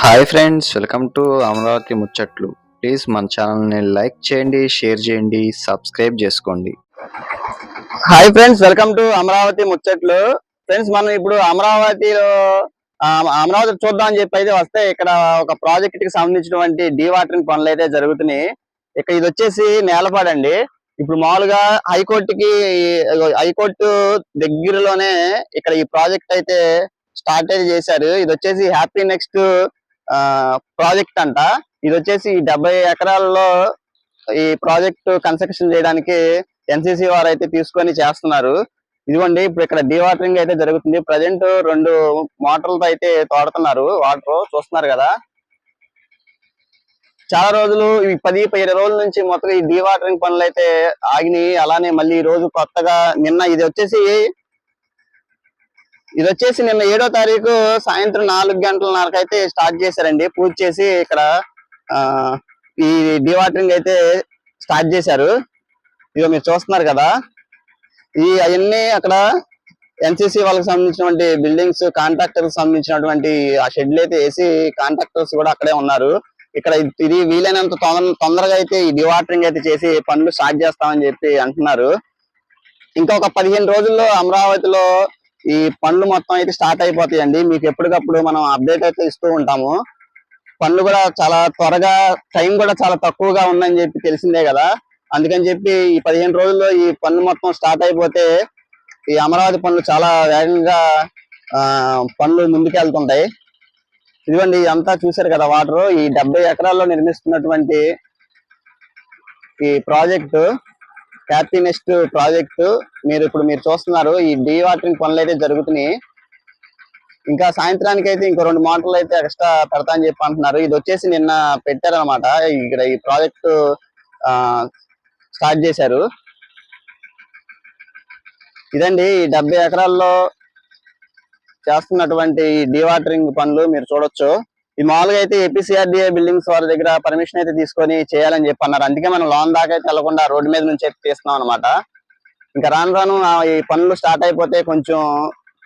Hi friends welcome to Amaravati ముచ్చట్లు. Please మన ఛానల్ని లైక్ చేయండి షేర్ చేయండి సబ్స్క్రైబ్ చేసుకోండి. Hi friends welcome to Amaravati ముచ్చట్లు. ఫ్రెండ్స్ మనం ఇప్పుడు అమరావతిలో అమరావతి చూద్దాం అని చెప్పి అయితే వస్తే ఇక్కడ ఒక ప్రాజెక్ట్కి సంబంధించినటువంటి డీవాటరింగ్ పనులు అయితే జరుగుతున్నాయి. ఇక్కడ ఇది వచ్చేసి నేలపాడండి ఇప్పుడు మామూలుగా హైకోర్టుకి హైకోర్టు దగ్గరలోనే ఇక్కడ ఈ ప్రాజెక్ట్ అయితే స్టార్ట్ అయితే చేశారు. ఇది వచ్చేసి హ్యాపీ నెక్స్ట్ ప్రాజెక్ట్ అంట. ఇది వచ్చేసి డెబ్బై ఎకరాల్లో ఈ ప్రాజెక్ట్ కన్స్ట్రక్షన్ చేయడానికి ఎన్సీసీ వారు అయితే తీసుకొని చేస్తున్నారు. ఇదిగోండి ఇప్పుడు ఇక్కడ డీవాటరింగ్ అయితే జరుగుతుంది. ప్రజెంట్ రెండు మోటార్లతో అయితే తోడుతున్నారు. వాటర్ చూస్తున్నారు కదా. చాలా రోజులు ఈ పది ఇరవై రోజుల నుంచి మొత్తం ఈ డీవాటరింగ్ పనులు అయితే ఆగినాయి. అలానే మళ్ళీ ఈ రోజు కొత్తగా నిన్న ఇది వచ్చేసి ఇది వచ్చేసి నిన్న ఏడో తారీఖు సాయంత్రం నాలుగు గంటల అయితే స్టార్ట్ చేశారండి. పూజ చేసి ఇక్కడ ఆ ఈ డివాటరింగ్ అయితే స్టార్ట్ చేశారు. ఇదిగో మీరు చూస్తున్నారు కదా. ఈ అవన్నీ అక్కడ ఎన్సీసీ వాళ్ళకి సంబంధించినటువంటి బిల్డింగ్స్ కాంట్రాక్టర్ సంబంధించినటువంటి ఆ షెడ్లు అయితే వేసి కాంట్రాక్టర్స్ కూడా అక్కడే ఉన్నారు. ఇక్కడ ఇది- వీలైనంత తొందర తొందరగా అయితే ఈ డివాటరింగ్ అయితే చేసి పనులు స్టార్ట్ చేస్తామని చెప్పి అంటున్నారు. ఇంకా ఒక పదిహేను రోజుల్లో అమరావతిలో ఈ పండ్లు మొత్తం అయితే స్టార్ట్ అయిపోతాయండి. మీకు ఎప్పటికప్పుడు మనం అప్డేట్ అయితే ఇస్తూ ఉంటాము. పండ్లు కూడా చాలా త్వరగా టైం కూడా చాలా తక్కువగా ఉందని చెప్పి తెలిసిందే కదా. అందుకని చెప్పి ఈ పదిహేను రోజుల్లో ఈ పండ్లు మొత్తం స్టార్ట్ అయిపోతే ఈ అమరావతి పండ్లు చాలా వేగంగా ఆ, ముందుకెళ్తుంటాయి. ఇదిగోండి అంతా చూశారు కదా వాటర్. ఈ డెబ్బై ఎకరాల్లో నిర్మిస్తున్నటువంటి ఈ ప్రాజెక్టు. Happy next project. మీరు ఇప్పుడు మీరు చూస్తున్నారు ఈ డీ వాటరింగ్ పనులు అయితే జరుగుతున్నాయి. ఇంకా సాయంత్రానికి అయితే ఇంకో రెండు మోటార్లు అయితే ఎక్స్ట్రా పెడతా అని చెప్పి అంటున్నారు. ఇది వచ్చేసి నిన్న పెట్టారనమాట ఇక్కడ ఈ ప్రాజెక్టు ఆ స్టార్ట్ చేశారు. ఇదండి ఈ డెబ్బై ఎకరాల్లో చేస్తున్నటువంటి డీవాటరింగ్ పనులు మీరు చూడొచ్చు. ఈ మామూలుగా అయితే ఏపీసీఆర్డీఏ బిల్డింగ్స్ వారి దగ్గర పర్మిషన్ అయితే తీసుకొని చేయాలని చెప్పి అన్నారు అందుకే మనం లోన్ దాకా అయితే వెళ్ళకుండా రోడ్డు మీద నుంచి అయితే తీస్తున్నాం అనమాట ఇంకా రాను రాను ఈ పనులు స్టార్ట్ అయిపోతే కొంచెం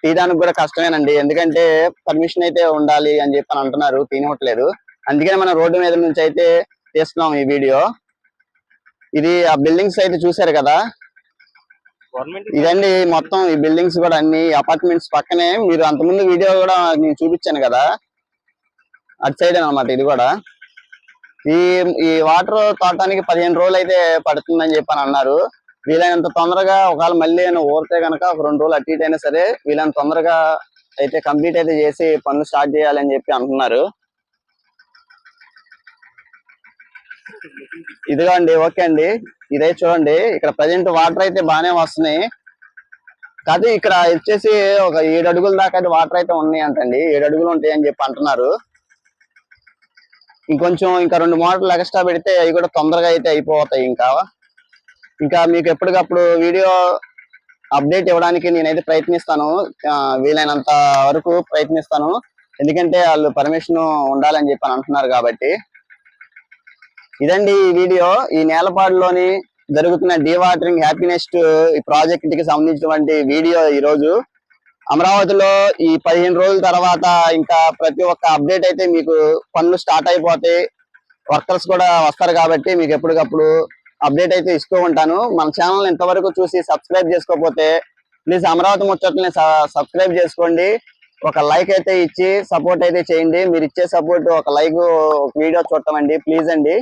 తీయడానికి కూడా కష్టమేనండి. ఎందుకంటే పర్మిషన్ అయితే ఉండాలి అని చెప్పి అని అంటున్నారు. తీయనివ్వట్లేదు అందుకనే మనం రోడ్డు మీద నుంచి అయితే తీస్తున్నాం ఈ వీడియో ఇది ఆ బిల్డింగ్స్ అయితే చూశారు కదా? ఇదండి మొత్తం ఈ బిల్డింగ్స్ కూడా అన్ని అపార్ట్మెంట్స్ పక్కనే. మీరు అంతకుముందు వీడియో కూడా నేను చూపించాను కదా? అటు సైడ్ అనమాట ఇది కూడా. ఈ ఈ వాటర్ తోటానికి పదిహేను రోజులు అయితే పడుతుందని చెప్పి అని అన్నారు. వీలైనంత తొందరగా ఒకవేళ మళ్ళీ ఏమైనా ఊరితే కనుక ఒక రెండు రోజులు అటు ఇటు అయినా సరే వీలైనంత తొందరగా అయితే కంప్లీట్ అయితే చేసి పనులు స్టార్ట్ చేయాలని చెప్పి అంటున్నారు. ఇదిగో అండి ఓకే అండి. ఇదే చూడండి ఇక్కడ ప్రజెంట్ వాటర్ అయితే బాగానే వస్తున్నాయి. కాదు ఇక్కడ వచ్చేసి ఒక ఏడు అడుగుల దాకా అయితే వాటర్ అయితే ఉన్నాయి అంటండి. ఏడు అడుగులు ఉంటాయి అని చెప్పి అంటున్నారు. ఇంకొంచెం ఇంకా రెండు మోడల్ ఎక్స్ట్రా పెడితే అవి కూడా తొందరగా అయితే అయిపోతాయి ఇంకా. ఇంకా మీకు ఎప్పటికప్పుడు వీడియో అప్డేట్ ఇవ్వడానికి నేనైతే ప్రయత్నిస్తాను. వీలైనంత వరకు ప్రయత్నిస్తాను. ఎందుకంటే వాళ్ళు పర్మిషన్ ఉండాలని చెప్పి అని అంటున్నారు కాబట్టి. ఇదండి ఈ వీడియో. ఈ నేలపాడులోని జరుగుతున్న డీవాటరింగ్ హ్యాపీనెస్ట్ ఈ ప్రాజెక్ట్కి సంబంధించినటువంటి వీడియో ఈ రోజు అమరావతిలో ఈ పదిహేను రోజుల తర్వాత ఇంకా ప్రతి ఒక్క అప్డేట్ అయితే మీకు పనులు స్టార్ట్ అయిపోతాయి. వర్కర్స్ కూడా వస్తారు కాబట్టి మీకు ఎప్పటికప్పుడు అప్డేట్ అయితే ఇస్తూ ఉంటాను. మన ఛానల్ ఇంతవరకు చూసి సబ్స్క్రైబ్ చేసుకోకపోతే ప్లీజ్ అమరావతి ముచ్చట్లని సబ్స్క్రైబ్ చేసుకోండి. ఒక లైక్ అయితే ఇచ్చి సపోర్ట్ అయితే చేయండి. మీరు ఇచ్చే సపోర్ట్ ఒక లైక్ వీడియో చూడటం అండి. ప్లీజ్ అండి.